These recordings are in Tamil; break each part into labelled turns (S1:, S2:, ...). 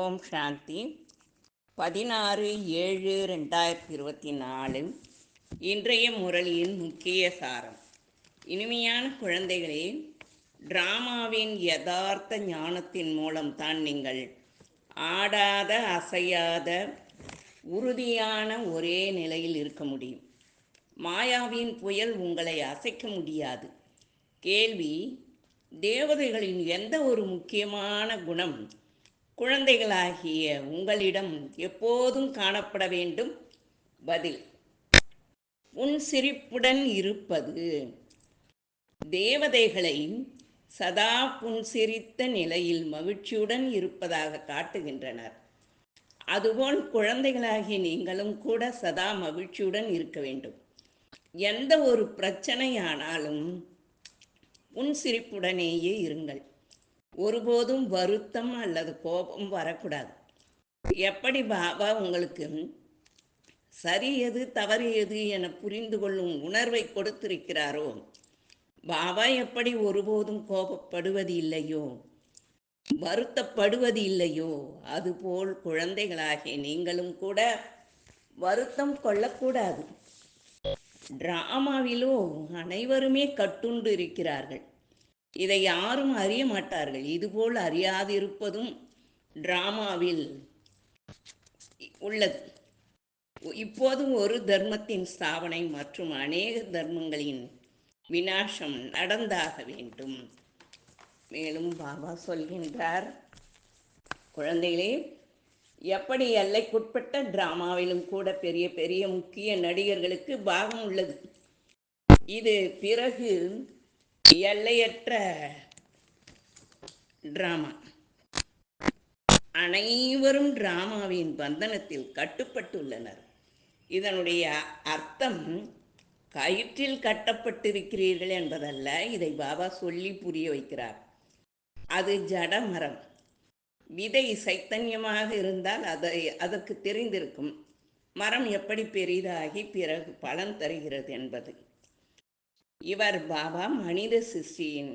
S1: ஓம் சாந்தி. பதினாறு ஏழு ரெண்டாயிரத்தி இருபத்தி நாலு இன்றைய முரளியின் முக்கிய சாரம். இனிமையான குழந்தைகளே டிராமாவின் யதார்த்த ஞானத்தின் மூலம்தான் நீங்கள் ஆடாத அசையாத உறுதியான ஒரே நிலையில் இருக்க முடியும். மாயாவின் புயல் உங்களை அசைக்க முடியாது. கேள்வி தேவதைகளின் எந்த ஒரு முக்கியமான குணம் குழந்தைகளாகிய உங்களிடம் எப்போதும் காணப்பட வேண்டும் பதில். உன் சிரிப்புடன் இருப்பது. தேவதைகளை சதா புன்சிரித்த நிலையில் மகிழ்ச்சியுடன் இருப்பதாக காட்டுகின்றனர். அதுபோல் குழந்தைகளாகிய நீங்களும் கூட சதா மகிழ்ச்சியுடன் இருக்க வேண்டும். எந்த ஒரு பிரச்சனையானாலும் உன் சிரிப்புடனேயே இருங்கள். ஒருபோதும் வருத்தம் அல்லது கோபம் வரக்கூடாது. எப்படி பாபா உங்களுக்கு சரி எது தவறு எது என புரிந்து கொள்ளும் உணர்வை கொடுத்திருக்கிறாரோ பாபா எப்படி ஒருபோதும் கோபப்படுவது இல்லையோ வருத்தப்படுவது இல்லையோ அதுபோல் குழந்தைகளாகிய நீங்களும் கூட வருத்தம் கொள்ளக்கூடாது. டிராமாவிலோ அனைவருமே கட்டுண்டு இருக்கிறார்கள். இதை யாரும் அறிய மாட்டார்கள். இதுபோல் அறியாதிருப்பதும் டிராமாவில் உள்ளது. இப்போது ஒரு தர்மத்தின் ஸ்தாபனை மற்றும் அநேக தர்மங்களின் வினாசம் நடந்தாக வேண்டும். மேலும் பாபா சொல்கின்றார் குழந்தைகளே எப்படி எல்லைக்குட்பட்ட டிராமாவிலும் கூட பெரிய பெரிய முக்கிய நடிகர்களுக்கு பாகம் உள்ளது? இது பிறகு எல்லையற்ற டிராமா அனைவரும் டிராமாவின் பந்தனத்தில் கட்டுப்பட்டுள்ளனர். இதனுடைய அர்த்தம் கயிற்றில் கட்டப்பட்டிருக்கிறீர்கள் என்பதல்ல இதை பாபா சொல்லி புரிய வைக்கிறார். அது ஜட மரம். விதை சைத்தன்யமாக இருந்தால் அதை அதற்கு தெரிந்திருக்கும். மரம் எப்படி பெரிதாகி பிறகு பலன் தருகிறது என்பது. இவர் பாபா மனித சிஷ்டியின்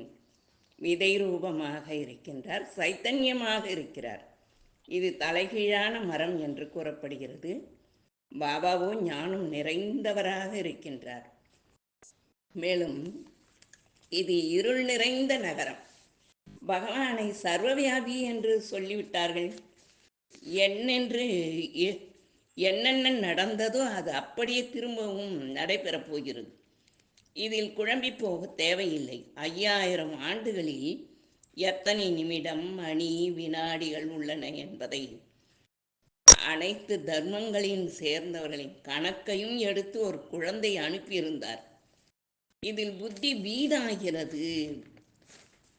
S1: விதை ரூபமாக இருக்கின்றார் சைத்தன்யமாக இருக்கிறார். இது தலைகீழான மரம் என்று கூறப்படுகிறது. பாபாவோ ஞானம் நிறைந்தவராக இருக்கின்றார். மேலும் இது இருள் நிறைந்த நகரம். பகவானை சர்வவியாபி என்று சொல்லிவிட்டார்கள். என்னென்று என்னென்ன நடந்ததோ அது அப்படியே திரும்பவும் நடைபெறப் போகிறது. இதில் குழம்பி போக தேவையில்லை. ஐயாயிரம் ஆண்டுகளில் எத்தனை நிமிடம் மணி வினாடிகள் உள்ளன என்பதை அனைத்து தர்மங்களின் சேர்ந்தவர்களின் கணக்கையும் எடுத்து ஒரு குழந்தை அனுப்பியிருந்தார். இதில் புத்தி வீணாகிறது.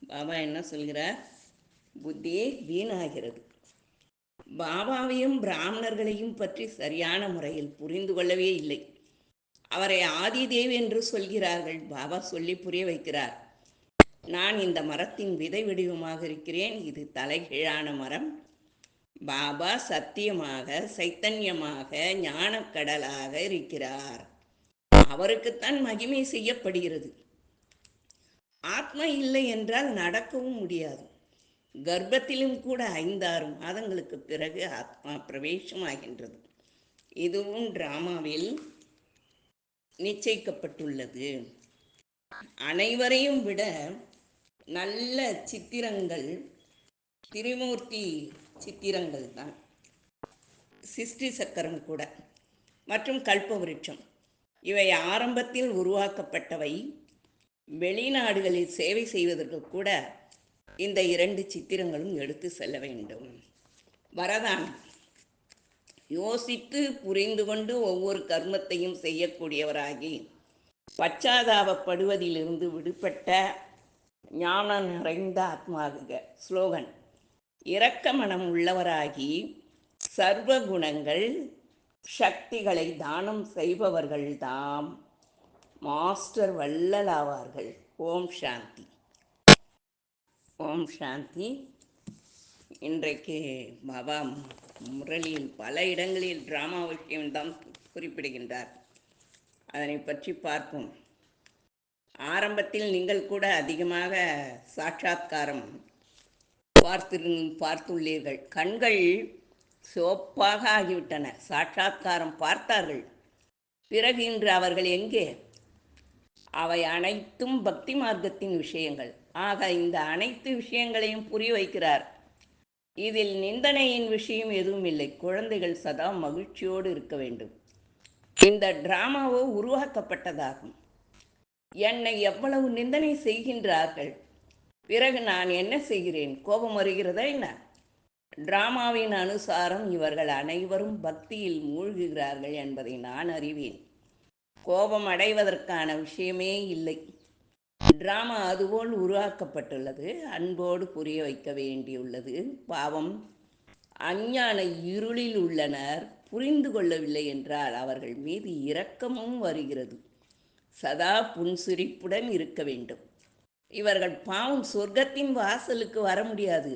S1: பாபா என்ன சொல்கிறார்? புத்தியே வீணாகிறது. பாபாவையும் பிராமணர்களையும் பற்றி சரியான முறையில் புரிந்து கொள்ளவே இல்லை. அவரை ஆதிதேவ் என்று சொல்கிறார்கள். பாபா சொல்லி புரிய வைக்கிறார். நான் இந்த மரத்தின் விதை வடிவமாக இருக்கிறேன். இது தலைகீழான மரம். பாபா சத்தியமாக சைத்தன்யமாக ஞானக்கடலாக இருக்கிறார். அவருக்குத்தான் மகிமை செய்யப்படுகிறது. ஆத்மா இல்லை என்றால் நடக்கவும் முடியாது. கர்ப்பத்திலும் கூட ஐந்தாறு மாதங்களுக்கு பிறகு ஆத்மா பிரவேசமாகின்றது. இதுவும் டிராமாவில் நிச்சயிக்கப்பட்டுள்ளது. அனைவரையும் விட நல்ல சித்திரங்கள் திரிமூர்த்தி சித்திரங்கள் தான். சிஷ்டி சக்கரம் கூட. மற்றும் கல்பவருட்சம். இவை ஆரம்பத்தில் உருவாக்கப்பட்டவை. வெளிநாடுகளில் சேவை செய்வதற்கு கூட இந்த இரண்டு சித்திரங்களும் எடுத்து செல்ல வேண்டும். வரதானம். யோசித்து புரிந்து கொண்டு ஒவ்வொரு கர்மத்தையும் செய்யக்கூடியவராகி பச்சாதாபப்படுவதிலிருந்து விடுபட்ட ஞானம் நிறைந்த ஆத்மாகுக ஸ்லோகன். இரக்க மனம் உள்ளவராகி சர்வ குணங்கள் சக்திகளை தானம் செய்பவர்கள் தாம் மாஸ்டர் வள்ளலாவார்கள். ஓம் சாந்தி. ஓம் சாந்தி. இன்றைக்கு பாபா முரளியில் பல இடங்களில் டிராமா விஷயம்தான் குறிப்பிடுகின்றார். அதனை பற்றி பார்ப்போம். ஆரம்பத்தில் நீங்கள் கூட அதிகமாக சாட்சாத்காரம் பார்த்து பார்த்துள்ளீர்கள். கண்கள் சிவப்பாக ஆகிவிட்டன. சாட்சாத்காரம் பார்த்தார்கள். பிறகு இன்று அவர்கள் எங்கே? அவை அனைத்தும் பக்தி மார்க்கத்தின் விஷயங்கள். ஆக இந்த அனைத்து விஷயங்களையும் புரிய வைக்கிறார். இதில் நிந்தனையின் விஷயம் எதுவும் இல்லை. குழந்தைகள் சதா மகிழ்ச்சியோடு இருக்க வேண்டும். இந்த டிராமாவோ உருவாக்கப்பட்டதாகும். என்னை எவ்வளவு நிந்தனை செய்கின்றார்கள். பிறகு நான் என்ன செய்கிறேன்? கோபம் வருகிறதா என்ன? டிராமாவின் அனுசாரம் இவர்கள் அனைவரும் பக்தியில் மூழ்குகிறார்கள் என்பதை நான் அறிவேன். கோபம் அடைவதற்கான விஷயமே இல்லை. டிராமா அதுபோல் உருவாக்கப்பட்டுள்ளது. அன்போடு புரிய வைக்க வேண்டியுள்ளது. பாவம். அஞ்ஞான இருளில் உள்ளனர். புரிந்து கொள்ளவில்லை என்றால் அவர்கள் மீது இரக்கமும் வருகிறது. சதா புன்சிரிப்புடன் இருக்க வேண்டும். இவர்கள் பாவம் சொர்க்கத்தின் வாசலுக்கு வர முடியாது.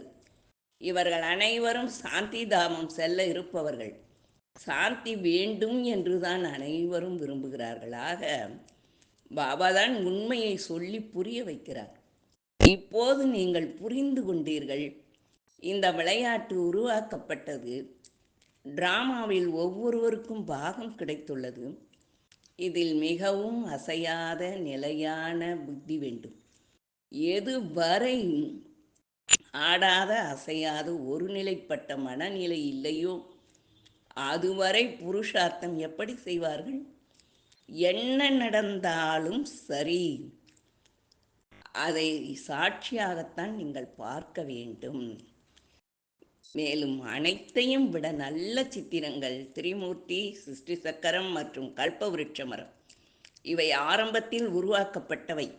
S1: இவர்கள் அனைவரும் சாந்தி தாமம் செல்ல இருப்பவர்கள். சாந்தி வேண்டும் என்றுதான் அனைவரும் விரும்புகிறார்கள் ஆக பாபா தான் உண்மையை சொல்லி புரிய வைக்கிறார். இப்போது நீங்கள் புரிந்து கொண்டீர்கள் இந்த விளையாட்டு உருவாக்கப்பட்டது டிராமாவில் ஒவ்வொருவருக்கும் பாகம் கிடைத்துள்ளது. இதில் மிகவும் அசையாத நிலையான புத்தி வேண்டும். எது வரை ஆடாத அசையாத ஒருநிலைப்பட்ட மனநிலை இல்லையோ அதுவரை புருஷார்த்தம் எப்படி செய்வார்கள்? என்ன நடந்தாலும் சரி. அதை சாட்சியாகத்தான் நீங்கள் பார்க்க வேண்டும். மேலும் அனைத்தையும் விட நல்ல சித்திரங்கள் திரிமூர்த்தி சிருஷ்டி சக்கரம் மற்றும் கல்பவிருட்ச மரம் இவை ஆரம்பத்தில் உருவாக்கப்பட்டவை.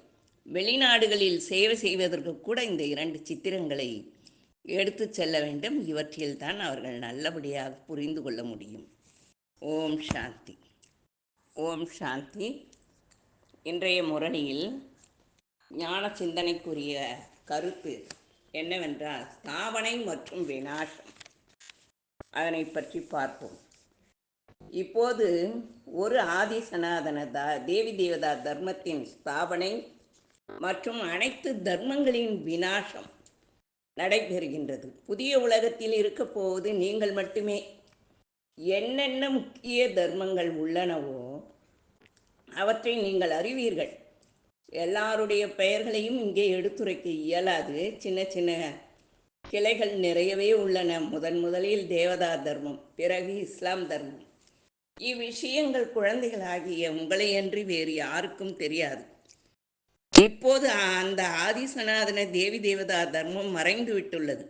S1: வெளிநாடுகளில் சேவை செய்வதற்கு கூட இந்த இரண்டு சித்திரங்களை எடுத்து செல்ல வேண்டும். இவற்றில்தான் அவர்கள் நல்லபடியாக புரிந்து கொள்ள முடியும். ஓம் சாந்தி. ஓம் சாந்தி. இன்றைய முரணியில் ஞான சிந்தனைக்குரிய கருத்து என்னவென்றால் ஸ்தாபனை மற்றும் விநாசம். அதனை பற்றி பார்ப்போம். இப்போது ஒரு ஆதி சனாதன தா தேவி தேவதா தர்மத்தின் ஸ்தாபனை மற்றும் அனைத்து தர்மங்களின் விநாசம் நடைபெறுகின்றது. புதிய உலகத்தில் இருக்க போவது நீங்கள் மட்டுமே. என்னென்ன முக்கிய தர்மங்கள் உள்ளனவோ அவற்றை நீங்கள் அறிவீர்கள். எல்லாருடைய பெயர்களையும் இங்கே எடுத்துரைக்க இயலாது. சின்ன சின்ன கிளைகள் நிறையவே உள்ளன. முதன் முதலில் தேவதா தர்மம் பிறகு இஸ்லாம் தர்மம். இவ்விஷயங்கள் குழந்தைகளாகிய உங்களையன்றி வேறு யாருக்கும் தெரியாது. இப்போது அந்த ஆதிசனாதன தேவி தேவதா தர்மம் மறைந்து விட்டுள்ளது.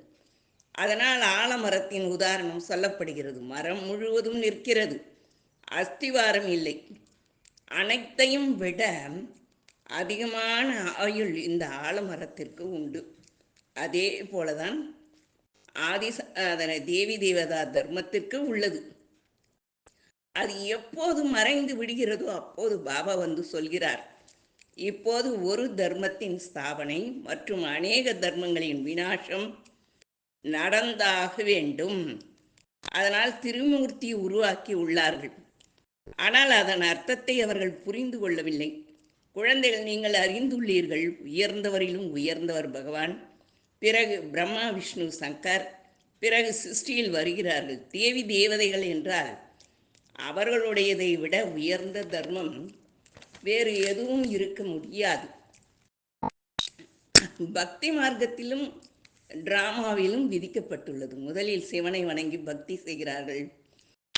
S1: அதனால் ஆலமரத்தின் உதாரணம் சொல்லப்படுகிறது. மரம் முழுவதும் நிற்கிறது. அஸ்திவாரம் இல்லை. அனைத்தையும் விட அதிகமான ஆயுள் இந்த ஆலமரத்திற்கு உண்டு. அதே போலதான் ஆதிச அதனை தேவி தேவதா தர்மத்திற்கு உள்ளது. அது எப்போது மறைந்து விடுகிறதோ அப்போது பாபா வந்து சொல்கிறார். இப்போது ஒரு தர்மத்தின் ஸ்தாபனை மற்றும் அநேக தர்மங்களின் விநாசம் நடந்தாக வேண்டும். அதனால் திருமூர்த்தி உருவாக்கி உள்ளார்கள். ஆனால் அதன் அர்த்தத்தை அவர்கள் புரிந்து கொள்ளவில்லை. குழந்தைகள் நீங்கள் அறிந்துள்ளீர்கள் உயர்ந்தவரிலும் உயர்ந்தவர் பகவான். பிறகு பிரம்மா விஷ்ணு சங்கர் பிறகு சிருஷ்டியில் வருகிறார்கள். தேவி தேவதைகள் என்றால் அவர்களுடையதை விட உயர்ந்த தர்மம் வேறு எதுவும் இருக்க முடியாது. பக்தி மார்க்கத்திலும் டிராமாவிலும் விதிக்கப்பட்டுள்ளது. முதலில் சிவனை வணங்கி பக்தி செய்கிறார்கள்.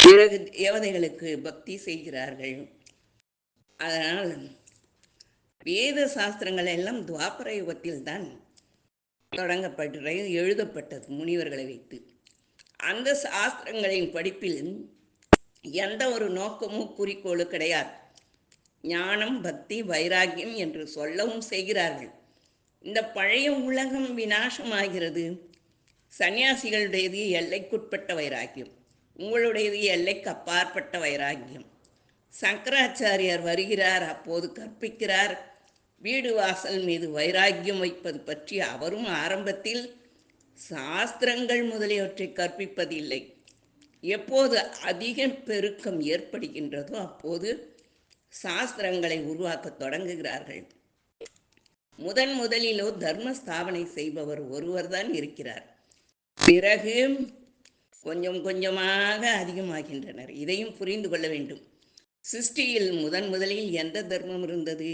S1: பிறகு தேவதைகளுக்கு பக்தி செய்கிறார்கள். அதனால் வேத சாஸ்திரங்கள் எல்லாம் துவாபர யுகத்தில் தான் தொடங்கப்பட்டு எழுதப்பட்டது முனிவர்களை வைத்து. அந்த சாஸ்திரங்களின் படிப்பில் எந்த ஒரு நோக்கமும் குறிக்கோளும் கிடையாது. ஞானம் பக்தி வைராக்கியம் என்று சொல்லவும் செய்கிறார்கள். இந்த பழைய உலகம் விநாசமாகிறது. சன்னியாசிகளுடையது எல்லைக்குட்பட்ட வைராக்கியம். உங்களுடையது எல்லைக்கு அப்பாற்பட்ட வைராக்கியம். சங்கராச்சாரியார் வருகிறார் அப்போது கற்பிக்கிறார் வீடு வாசல் மீது வைராக்கியம் வைப்பது பற்றி அவரும் ஆரம்பத்தில் சாஸ்திரங்கள் முதலியவற்றை கற்பிப்பதில்லை. எப்போது அதிக பெருக்கம் ஏற்படுகின்றதோ அப்போது சாஸ்திரங்களை உருவாக்க தொடங்குகிறார்கள். முதன் முதலிலோ தர்ம ஸ்தாபனை செய்பவர் ஒருவர்தான் இருக்கிறார். பிறகு கொஞ்சம் கொஞ்சமாக அதிகமாகின்றனர். இதையும் புரிந்து கொள்ள வேண்டும். சிருஷ்டியில் முதன் முதலில் எந்த தர்மம் இருந்தது?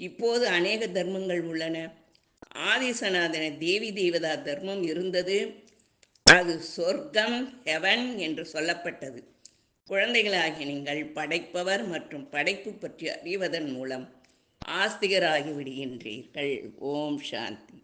S1: இப்போது அநேக தர்மங்கள் உள்ளன. ஆதிசநாதன தேவி தேவதா தர்மம் இருந்தது. அது சொர்க்கம் ஹெவன் என்று சொல்லப்பட்டது. குழந்தைகளாகிய நீங்கள் படைப்பவர் மற்றும் படைப்பு பற்றி அறிவதன் மூலம் ஆஸ்திகராகி விடுகின்றீர்கள் ஓம் சாந்தி.